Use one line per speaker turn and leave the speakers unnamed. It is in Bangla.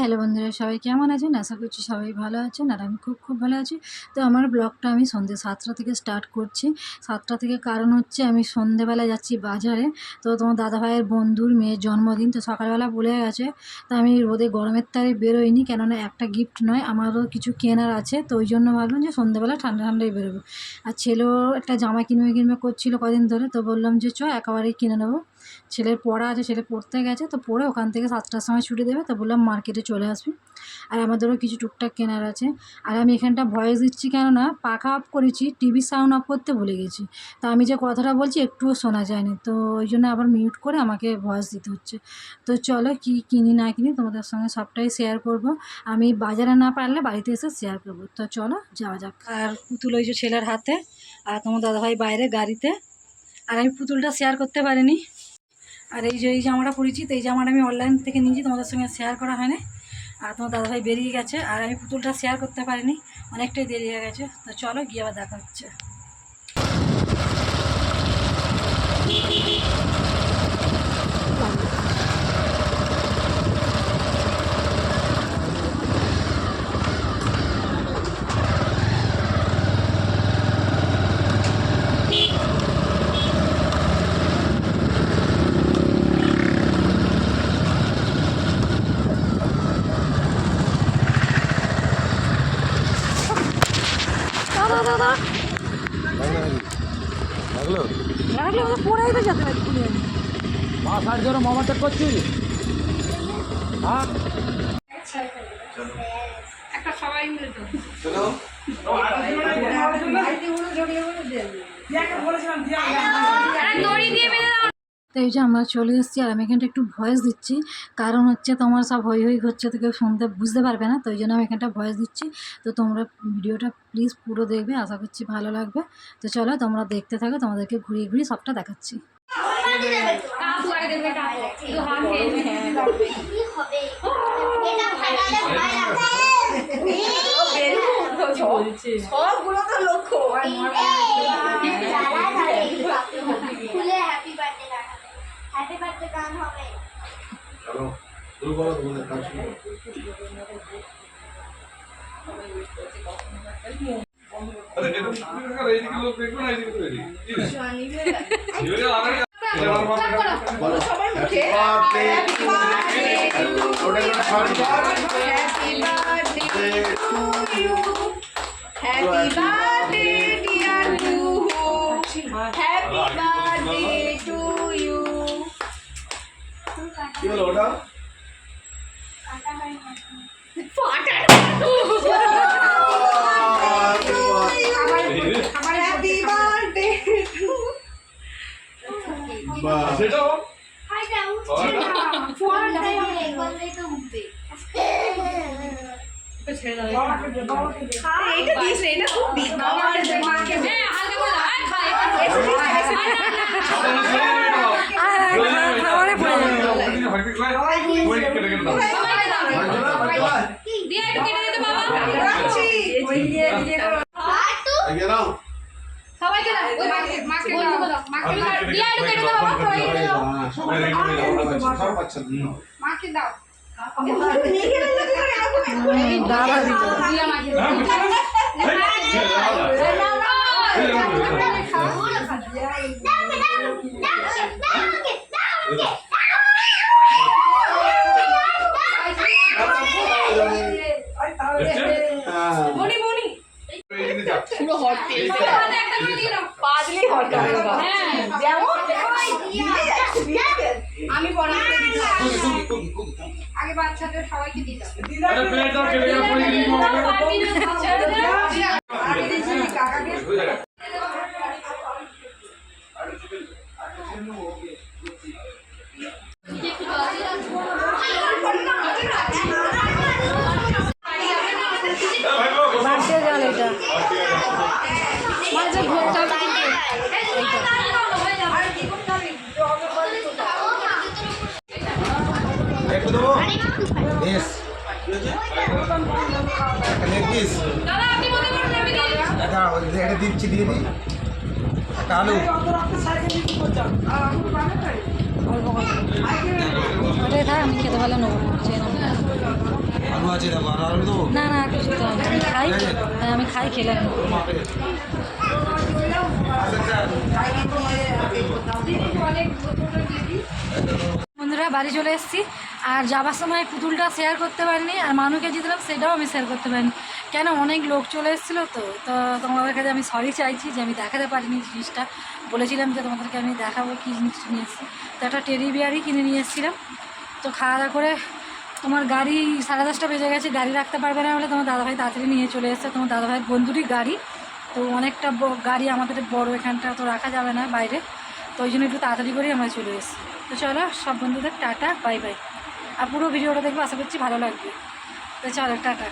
হ্যালো বন্ধুরা, সবাই কেমন আছেন? আশা করছি সবাই ভালো আছেন আর আমি খুব খুব ভালো আছি। তো আমার ব্লগটা আমি সন্ধে সাতটা থেকে স্টার্ট করছি। সাতটা থেকে কারণ হচ্ছে আমি সন্ধেবেলা যাচ্ছি বাজারে। তো তোমার দাদাভাইয়ের বন্ধুর মেয়ের জন্মদিন তো সকালবেলা বলে গেছে। তো আমি রোদে গরমের তারে বেরোইনি, কেননা একটা গিফট নয়, আমারও কিছু কেনার আছে। তো ওই জন্য ভাবলাম যে সন্ধেবেলা ঠান্ডা ঠান্ডায় বেরোবো। আর ছেলেও একটা জামা কিনবে কিনবে করছিল কদিন ধরে, তো বললাম যে চ, একেবারেই কিনে নেব। ছেলের পড়া আছে, ছেলে পড়তে গেছে, তো পড়ে ওখান থেকে সাতটার সময় ছুটি দেবে, তো বললাম মার্কেটে চলে আসবি। আর আমাদেরও কিছু টুকটাক কেনার আছে। আর আমি এখানটা ভয়েস দিচ্ছি কেননা পাখা অফ করেছি, টিভি সাউন্ড অফ করতে ভুলে গেছি। তো আমি যে কথাটা বলছি একটুও শোনা যায়নি, তো ওই জন্য আবার মিউট করে আমাকে ভয়েস দিতে হচ্ছে। তো চলো কি কিনি না কিনি তোমাদের সঙ্গে সবটাই শেয়ার করব। আমি বাজারে না পারলে বাড়িতে এসে শেয়ার করব। তো চলো যাওয়া যাক। আর পুতুল ওই যে ছেলের হাতে, আর তোমার দাদাভাই বাইরে গাড়িতে। আর আমি পুতুলটা শেয়ার করতে পারিনি। আর এই যে এই জামাটা পরেছি তো এই জামাটা আমি অনলাইন থেকে নিয়েছি, তোমাদের সঙ্গে শেয়ার করা হয়নি। আর তোমার দাদাভাই বেরিয়ে গেছে, আর আমি পুতুলটা শেয়ার করতে পারিনি, অনেকটাই দেরি হয়ে গেছে। তো চলো গিয়ে আবার দেখা হচ্ছে।
লাগল?
রাখলে ওদের পড়াই তো যেতে পারি খুলে
মা সাইড ধরে মামা করছি। হ্যাঁ
একটা সবাই মিলে তো।
চলো
তো এই যে আমরা চলে এসেছি আর আমি এখানটা একটু ভয়েস দিচ্ছি। কারণ হচ্ছে তোমার সব হই হই হচ্ছে তো কেউ শুনতে বুঝতে পারবে না তো ওই জন্য আমি এখানটা ভয়েস দিচ্ছি। তো তোমরা ভিডিওটা প্লিজ পুরো দেখবে আশা করছি ভালো লাগবে। তো চলো তোমরা দেখতে থাকো তোমাদেরকে ঘুরিয়ে ঘুরিয়ে সবটা দেখাচ্ছি।
সবগুলো তো লক্ষ্য
খুলে হ্যাপি বার্থডে গান হবে হ্যাপি বার্থডে গান হবে
চলো শুরু করো তোমাদের কাজ শুরু আরে কি হলো ওটা
আমার হ্যাপি বার্থডে
সেটাও
হাইটা উঠছে না ফোনটা বললেই তো উঠবে
এইটা দিস রে, এটা খুব দিস বাবার মাকে
খাবারে পড়ে যাবে
রাখছি ওই দিয়ে দিয়ে করো
আর তো
সবাইকে দাও ওই মাকে মাকে দাও মাকে দাও দিয়া একটু কেটে দাও বাবা সবাইকে দাও মাকে দাও
নিয়ে গেলে যদি করে এরকম
এই দাদা দিল
দিয়া মাকে দাও
মনি মনি পুরো হট
হাতে
হট হবে বাবা
হ্যাঁ
যেমন দিয়ে যাচ্ছে।
আমি পড়াতে দিলাম আগে বাচ্চাদের সবাইকে দিয়ে দাও
কাকাকে।
দিচ্ছি।
একটা এটা দিচ্ছি? দিয়ে দিই একটা আলু
আমি খেতে পারলে নেব
আলু আছে আর আলু দেবো
না না কিছু তো আমি খাই আমি খাই বন্ধুরা বাড়ি চলে এসেছি। আর যাবার সময় পুতুলটা শেয়ার করতে পারিনি, আর মানুকে দিয়েছিলাম, সেটাও আমি শেয়ার করতে পারিনি। কেন? অনেক লোক চলে এসেছিল তো তো তোমাদের কাছে আমি সরি চাইছি যে আমি দেখাতে পারিনি জিনিসটা। বলেছিলাম যে তোমাদেরকে আমি দেখাবো কী জিনিসটা নিয়ে এসেছি। তো একটা টেডি বিয়ারই কিনে নিয়ে এসেছিলাম। তো খাওয়া দাওয়া করে তোমার গাড়ি সাড়ে দশটা বেজে গেছে, গাড়ি রাখতে পারবে না বলে তোমার দাদাভাই তাড়াতাড়ি নিয়ে চলে এসেছে। তোমার দাদাভাইয়ের বন্ধুরই গাড়ি। তো অনেকটা গাড়ি আমাদের বড় এখানটা তো রাখা যাবে না বাইরে। তো ওই জন্য একটু তাড়াতাড়ি করেই আমরা চলে এসেছি। তো চলো, সব বন্ধুদের টাটা, বাই বাই। আর পুরো ভিডিওটা দেখব, আশা করছি ভালো লাগবে। তো চলো, টাটা।